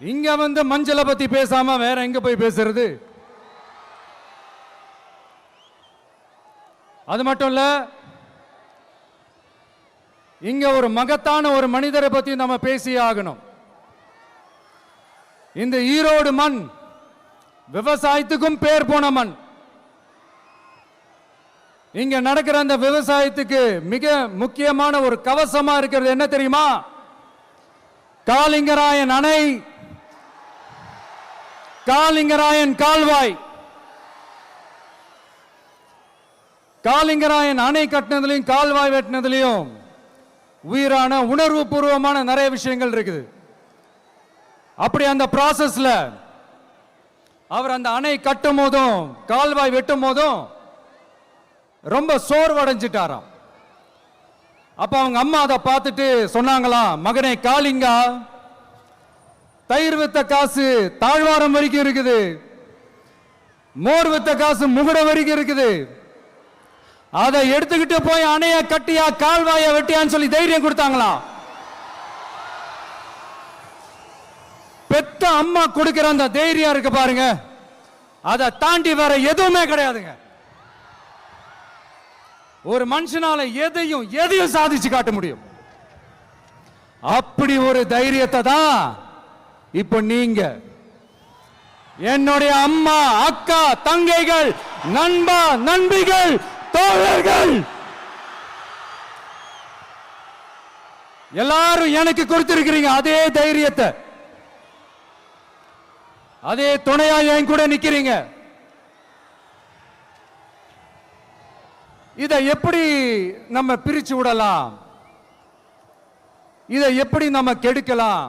இங்க வந்து மஞ்சளை பத்தி பேசாம வேற எங்க போய் பேசுறது? அது மட்டும் இல்ல இங்க ஒரு மகத்தான ஒரு மனிதரை பத்தி நம்ம பேசியே ஆகணும். இந்த ஈரோடு மண் விவசாயத்துக்கும் பேர் போன மண். இங்க நடக்கிற அந்த விவசாயத்துக்கு மிக முக்கியமான ஒரு கவசமா இருக்கிறது என்ன தெரியுமா? காலிங்கராயன் அணை காலிங்கராயன் கால்வாய். காலிங்கராயன் அணை கட்டினதுலையும் கால்வாய் வெட்டினதுலையும் உயிரான உணர்வு பூர்வமான நிறைய விஷயங்கள் இருக்குது. அப்படி அந்த ப்ராசஸ்ல அவர் அந்த அணை கட்டும் போதும் கால்வாய் வெட்டும் போதும் ரொம்ப சோர்வடைஞ்சிட்டாராம். அப்ப அவங்க அம்மா அதை பார்த்துட்டு சொன்னாங்களாம் மகனே காலிங்கா தயிர் வித்த காசு தாழ்வாரம் வரைக்கும் இருக்குது. மோர் வித்த காசு முகுட வரைக்கும் இருக்குது. அதை எடுத்துக்கிட்டு போய் அணைய கட்டியா கால்வாய வெட்டியான்னு சொல்லி தைரியம் கொடுத்தாங்களாம் பெத்த அம்மா கொடுக்கிற அந்த தைரியம் இருக்கு பாருங்க. அதை தாண்டி வேற எதுவுமே கிடையாதுங்க. ஒரு மனுஷனால எதையும் எதையும் சாதிச்சு காட்ட முடியும். அப்படி ஒரு தைரியத்தை தான் இப்ப நீங்க என்னுடைய அம்மா அக்கா தங்கைகள் நண்பா நண்பிகள் தோழர்கள்! எல்லாரும் எனக்கு கொடுத்திருக்கிறீங்க அதே தைரியத்தை. அதே துணையா என் கூட நிக்கிறீங்க. இதை எப்படி நம்ம பிரிச்சு விடலாம்? இதை எப்படி நம்ம கெடுக்கலாம்?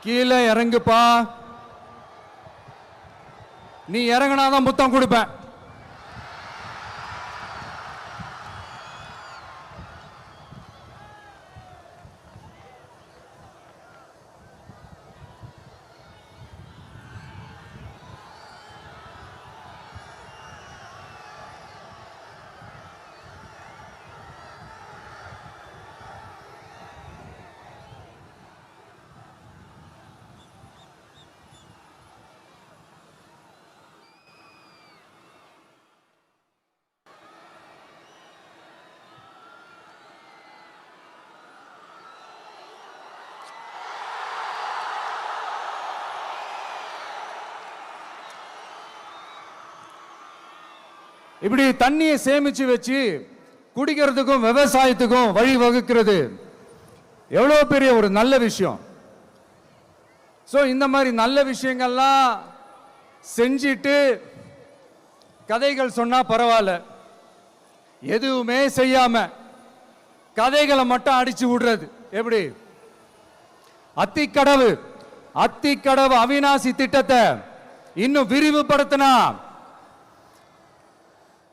கீழே இறங்குப்பா. நீ இறங்குனாதான் முத்தம் கொடுப்பேன். இப்படி தண்ணியை சேமிச்சு வச்சு குடிக்கிறதுக்கும் விவசாயத்துக்கும் வழி வகுக்கிறது. எவ்வளோ பெரிய ஒரு நல்ல விஷயம். ஸோ இந்த மாதிரி நல்ல விஷயங்கள்லாம் செஞ்சிட்டு கதைகள் சொன்னால் பரவாயில்ல. எதுவுமே செய்யாமல் கதைகளை மட்டும் அடித்து விடுறது. எப்படி? அத்திக்கடவு. அத்திக்கடவு அவிநாசி திட்டத்தை இன்னும் விரிவுபடுத்தினா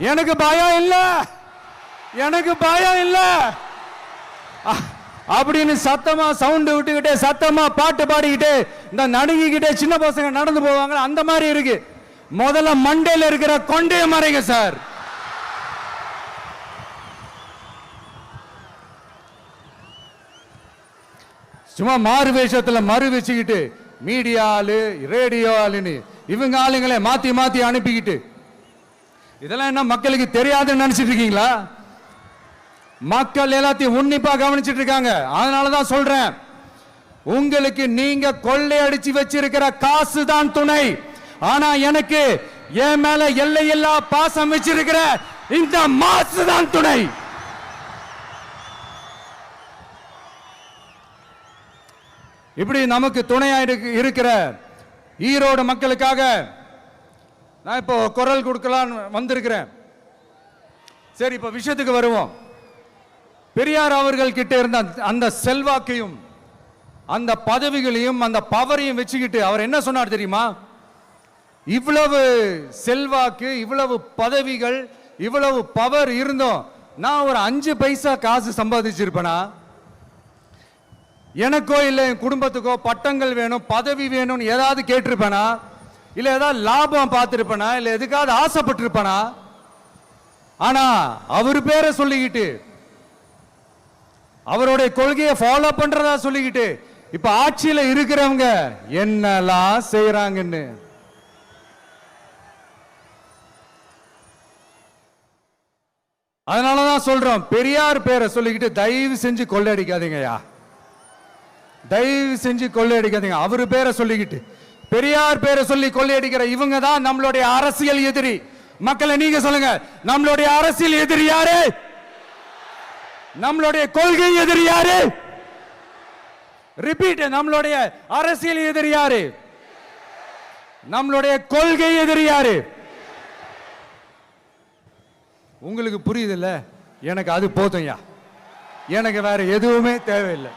எனக்கு பயம் இல்ல. எனக்கு பயம் இல்ல. அ- அப்படின்னு சத்தமா சவுண்டு விட்டுக்கிட்டே சத்தமா பாட்டு பாடிக்கிட்டு இந்த நடுங்கிக்கிட்டே சின்ன பசங்க நடந்து போவாங்க அந்த மாதிரி இருக்கு. முதல்ல மண்டையில் இருக்கிற கொண்டே மறைங்க சார். சும்மா மாறு வேஷத்துல மறு வச்சுக்கிட்டு மீடியா ஆளு ரேடியோ ஆளுன்னு இவங்க ஆளுங்களே மாத்தி மாத்தி அனுப்பிக்கிட்டு இதெல்லாம் என்ன மக்களுக்கு தெரியாதுன்னு நினைச்சிட்டு இருக்கீங்களா? மக்கள் எல்லாத்தையும் உன்னிப்பா கவனிச்சிட்டு இருக்காங்க. அதனால தான் சொல்றேன். உங்களுக்கு நீங்க கொள்ளையடிச்சு வச்சிருக்கிற காசு தான் துணை. ஆனா எனக்கு என் மேல எல்லையில்லா பாசம் வச்சிருக்கிற இந்த மாசு தான் துணை. இப்படி நமக்கு துணையா இருக்கிற ஈரோடு மக்களுக்காக நான் இப்போ குரல் கொடுக்கலான்னு வந்திருக்கிறேன். சரி இப்போ விஷயத்துக்கு வருவோம். பெரியார் அவர்கள் கிட்ட இருந்த அந்த- அந்த செல்வாக்கையும் அந்த பதவிகளையும் அந்த பவரையும் வச்சுக்கிட்டு அவர் என்ன சொன்னார் தெரியுமா? இவ்வளவு செல்வாக்கு இவ்வளவு பதவிகள் இவ்வளவு பவர் இருந்தோம். நான் ஒரு அஞ்சு பைசா காசு சம்பாதிச்சிருப்பேனா? எனக்கோ இல்லை என் குடும்பத்துக்கோ பட்டங்கள் வேணும் பதவி வேணும்னு ஏதாவது கேட்டிருப்பேனா? இல்லை ஏதாவது லாபம் பார்த்துருப்பனா? இல்லை எதுக்காவது ஆசைப்பட்டிருப்பேனா? ஆனா அவர் பேரை சொல்லிக்கிட்டு அவருடைய கொள்கையை ஃபாலோ பண்றதா சொல்லிக்கிட்டு இப்ப ஆட்சியில இருக்கிறவங்க என்னெல்லாம் செய்யறாங்கன்னு அதனாலதான் சொல்றோம் பெரியார் பேரை சொல்லிக்கிட்டு தயவு செஞ்சு கொள்ளையடிக்காதீங்கய்யா தயவு செஞ்சு கொள்ளையடிக்காதீங்க அவர் பேரை சொல்லிக்கிட்டு பெரியார் பேரை சொல்லி கொள்ளையடிக்கிற இவங்க தான் நம்மளுடைய அரசியல் எதிரி. மக்களை நீங்க சொல்லுங்க நம்மளுடைய அரசியல் எதிரி யாரு? நம்மளுடைய கொள்கை எதிரி யாரு? ரிப்பீட் நம்மளுடைய அரசியல் எதிரி யாரு? நம்மளுடைய கொள்கை எதிரி யாரு? உங்களுக்கு புரியுதுல்ல? எனக்கு அது போதும்யா. எனக்கு வேற எதுவுமே தேவையில்லை.